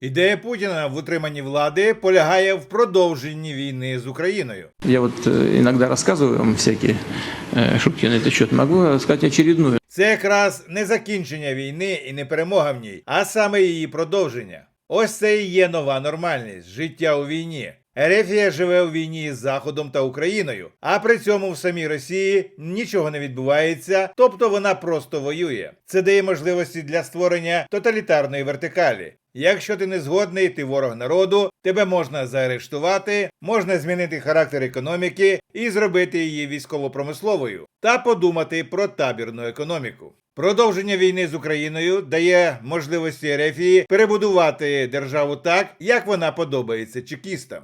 Ідея Путіна в утриманні влади полягає в продовженні війни з Україною. Я вот э, иногда рассказываю вам всякие э, шутки на этот счет. Могу сказать очередную. Це якраз не закінчення війни і не перемога в ній, а саме її продовження. Ось це і є нова нормальність життя у війні. Ерефія живе у війні з Заходом та Україною, а при цьому в самій Росії нічого не відбувається, тобто вона просто воює. Це дає можливості для створення тоталітарної вертикалі. Якщо ти не згодний, ти ворог народу, тебе можна заарештувати, можна змінити характер економіки і зробити її військово-промисловою, та подумати про табірну економіку. Продовження війни з Україною дає можливості Ерефії перебудувати державу так, як вона подобається чекістам.